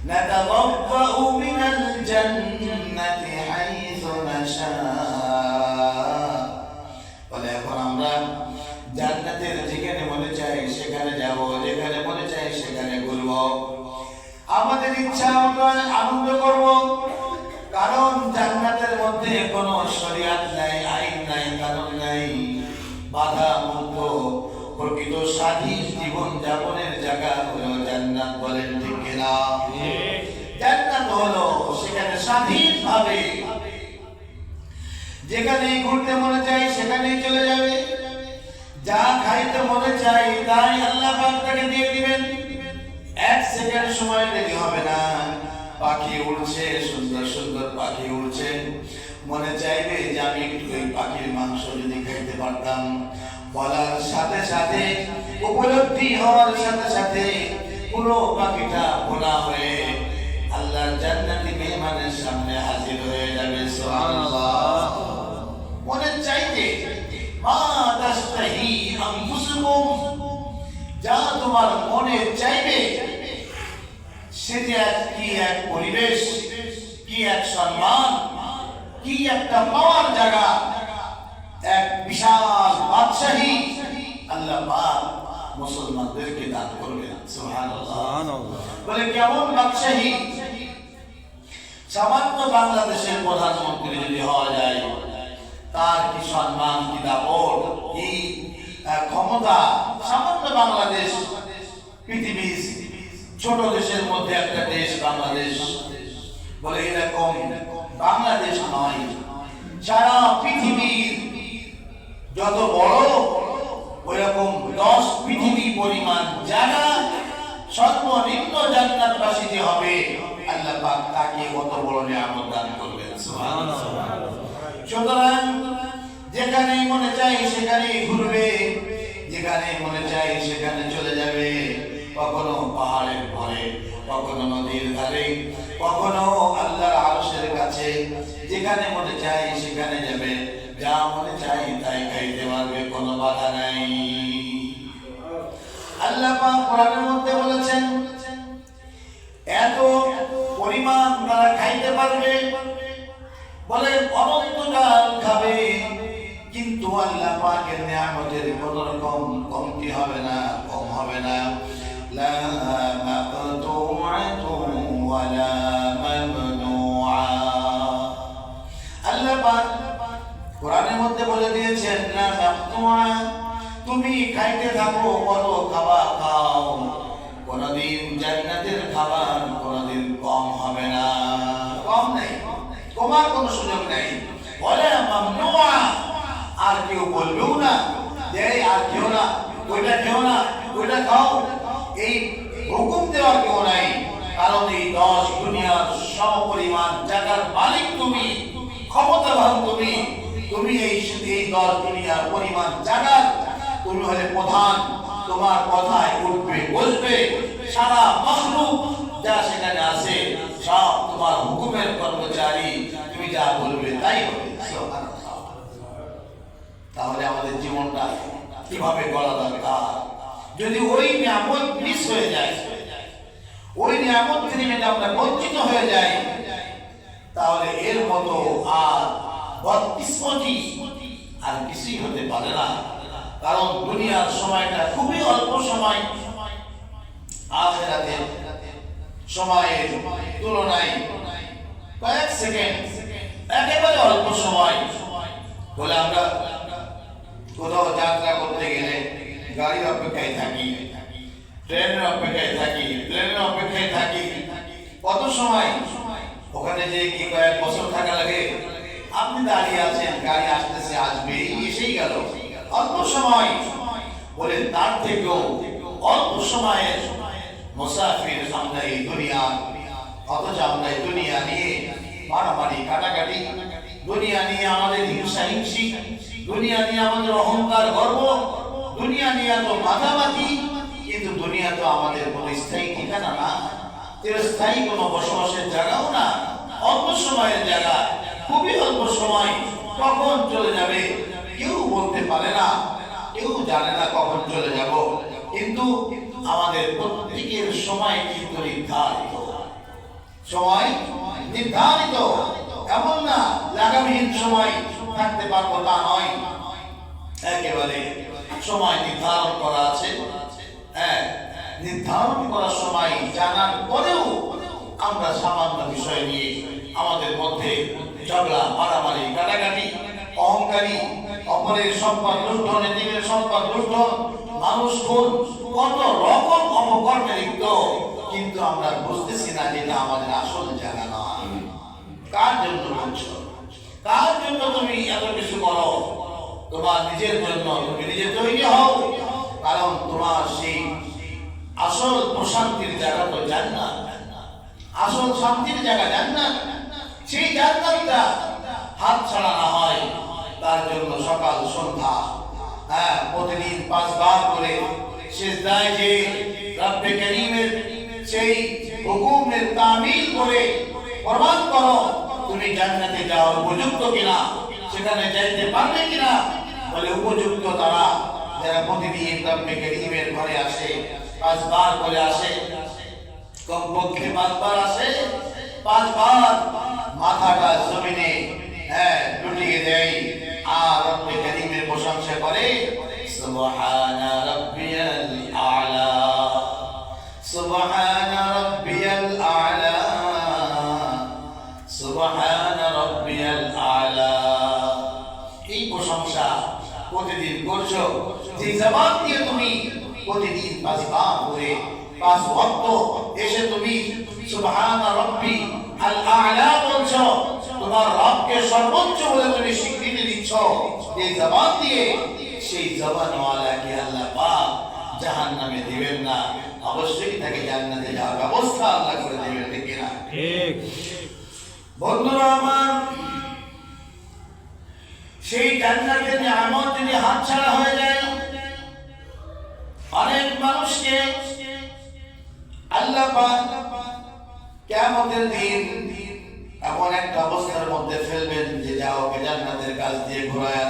نتبوأ من الجنة حيث نشاء বলে এখন আমরা জান্নাতের যেখানে মনে চাই সেখানে যাব যেখানে মনে চাই সেখানে ঘুরবো আমাদের ইচ্ছা মতো আনন্দ যেখানে ঘুরতে মনে চাই সেখানেই চলে যাবে। যা খাইতে মনে চাই তাই আল্লাহ পাক তাকে দিয়ে দিবেন। এক সেকেন্ড সময় দেরি হবে না। পাখি উড়ছে, সুন্দর সুন্দর পাখি উড়ছে। মনে চাইবে যে আমি একটু ওই পাখির মাংস যদি খাইতে পারতাম। বলার সাথে সাথে, উপলব্ধি হওয়ার সাথে সাথে পুরো পাখিটা ভোলা হয়ে আল্লাহর জান্নাতি মেহমানের সামনে হাজির হয়ে যাবে। সুবহানাল্লাহ। মনে চাইতে মা তাস্তাহি আনফুসুকুম যা তোমার মনে চাইবে সেটি এক কি এক পরিবেশ কি এক সম্মান কি একটা পাওয়ার জায়গা এক বিশাল বাদশাহী আল্লাহ পাক মুসলমানদেরকে দান করবেন। বলে কেমন বাদশাহী? সামান্য বাংলাদেশের প্রধানমন্ত্রী যদি হওয়া যায় তার কি সম্মান, কি দাপট, কি ক্ষমতা? সামান্য বাংলাদেশ, পৃথিবীর ছোট দেশের মধ্যে একটা দেশ বাংলাদেশ। বলে এরকম বাংলাদেশ নয়, সারা পৃথিবীর যত বড় ওইরকম দশ পৃথিবী পরিমাণ জায়গা সর্বনিম্ন জান্নাতবাসী যে হবে আল্লাহ পাক তাকে কত বড় নিয়ামত দান করবেন সুবহানাল্লাহ সুতরাং যেখানে মনে চাই সেখানে ঘুরবে, যেখানে মনে চাই সেখানে চলে যাবে। কখনো পাহাড়ের ঘরে, কখনো নদীর ধারে, কখনো আল্লাহর আরশের কাছে। যেখানে মনে চাই সেখানে যাবে, যা মনে চাই তাই খাইতে পারবে, কোনো বাধা নাই। আল্লাহ পাক কোরআনের মধ্যে বলেছেন, এত পরিমাণ তারা খাইতে পারবে বলে অনন্তকাল খাবে, কিন্তু আল্লাহ পাকের নিয়ামতের কোন রকম কমতি হবে না, কম হবে না। লা মাকতুআতুন ওয়ালা মামনুআ। আল্লাহ পাক কোরআনের মধ্যে বলে দিয়েছেন না মাকতুআ, তুমি খাইতে থাকো কত খাবার খাও। কোনদিন জান্নাতের খাবার কোনদিন কম হবে না। কমার কোনো সুযোগ নেই। বলে আর কেউ বলবেও না। আর কেউ না, ওইটা কেউ না, ওইটা খাও। এই হুকুম দেওয়ার কেউ নাই। কারণ এই দশ দুনিয়ার সব সমপরিমাণ জায়গার মালিক তুমি, ক্ষমতাবান তুমি। তুমি এই এই দশ দুনিয়ার পরিমাণ জায়গার তুমি হলে প্রধান। তোমার কথায় উঠবে বসবে সারা মখলুক যা সেখানে আছে, সব তোমার হুকুমের কর্মচারী। যা বলবে তাই হবে তাহলে আমাদের জীবনটা কীভাবে গড়া দরকার? যদি ওই নিয়ামত মিস হয়ে যায়, ওই নিয়ামত থেকে যদি আমরা বঞ্চিত হয়ে যাই, তাহলে এর মতো আর বদকিসমতি আর কিছুই হতে পারে না। কারণ দুনিয়ার সময়টা খুবই অল্প সময়, আখেরাতের সময়ের তুলনায় কয়েক সেকেন্ড একেবারে অল্প সময়। বলে আমরা কোথাও যাত্রা করতে গেলে গাড়ির অপেক্ষায় থাকি, ট্রেনের অপেক্ষায় থাকি প্লেনের অপেক্ষায় থাকি। কত সময়? ওখানে যে কি কয়েক বছর থাকা লাগে? আপনি দাঁড়িয়ে আছেন, গাড়ি আসতেছে, আসবে, এসেই গেল। অল্প সময়। বলে তার থেকেও অল্প সময়ের মুসাফির আমরা এই দুনিয়া, অথচ আমরা এই দুনিয়া নিয়ে মারামারি কাটাকাটি দুনিয়া নিয়ে আমাদের হিংসা হিংসি, দুনিয়া নিয়ে আমাদের অহংকার গর্ব, দুনিয়া নিয়ে এত মাথামাতি, কিন্তু দুনিয়া তো আমাদের কোনো স্থায়ী ঠিকানা না, চিরস্থায়ী কোনো বসবাসের জায়গাও না, অল্প সময়ের জায়গা, খুবই অল্প সময়, কখন চলে যাবে, কেউ বলতে পারে না, কেউ জানে না কখন চলে যাব, কিন্তু আমাদের প্রত্যেকের সময় কিন্তু নির্ধারিত। সময় নির্ধারিত এমন না লাগামহীন সময় থাকতে পারব তা নয়। একেবারে সময় নির্ধারণ করা আছে। হ্যাঁ নির্ধারণ করার সময় জানার পরেও আমরা সামান্য বিষয় নিয়ে আমাদের মধ্যে ঝগড়া, মারামারি, কাটাকাটি, অহংকারী, অপরের সম্পদ লুণ্ঠ নেতিবের সম্পদ লুণ্ঠ মানুষ কোন কত রকম অপকর্মে লিপ্ত, কিন্তু আমরা বুঝতেছি না যে এটা আমাদের আসল জায়গা নয়। কার জন্য করছ কার জন্য তুমি এত কিছু করো? তোমার নিজের জন্য, তুমি নিজে তৈরি হও। কারণ তোমার সেই আসল প্রশান্তির জায়গা তো জান্নাত। আসল শান্তির জায়গা জান্নাত। সেই জান্নাতটা হাত ছাড়া না হয়, তার জন্য সকাল, সন্ধ্যা হ্যাঁ প্রতিদিন পাঁচবার করে শেষ দায় যে রব্বে করিমের সেই হুকুমের তামিল করে প্রমাণ করো। তুমি জান্নাতে যাওয়ার উপযুক্ত কিনা, সেখানে যাইতে পারবে কিনা? বলে উপযুক্ত তারা, যারা প্রতিদিন রব্বে করিমের ঘরে আসে, পাঁচবার করে আসে, কমপক্ষে পাঁচবার আসে, পাঁচবার মাথাটা জমিনে হ্যাঁ লুটিয়ে দেয়, আর রব্বে প্রশংসা করে, সুবহানা রাব্বিয়াল আ'লা আ'লা। প্রতিদিন করছ যে জবান দিয়ে তুমি প্রতিদিন পাঁচবার করে পাঁচ ওয়াক্ত এসে তুমি সুবহানা রাব্বি আল আ'লা বলছো তোমার রবকে সর্বোচ্চ বলে তুমি স্বীকৃতি দিচ্ছ। জবান দিয়ে সেই জবানওয়ালাকে আল্লাহ পাক জাহান্নামে দিবেন না অবশ্যই তাকে জান্নাতে যাওয়ার ব্যবস্থা আল্লাহ করে দেবেন ঠিক কিনা? ঠিক। বন্ধুরা আমার সেই জান্নাতের নিয়ামত যদি হাতছাড়া হয়ে যায়, অনেক মানুষকে আল্লাহ কেমতের দিন এমন একটা অবস্থার মধ্যে ফেলবেন যে যাও জান্নাতের কাজ দিয়ে ঘোরায়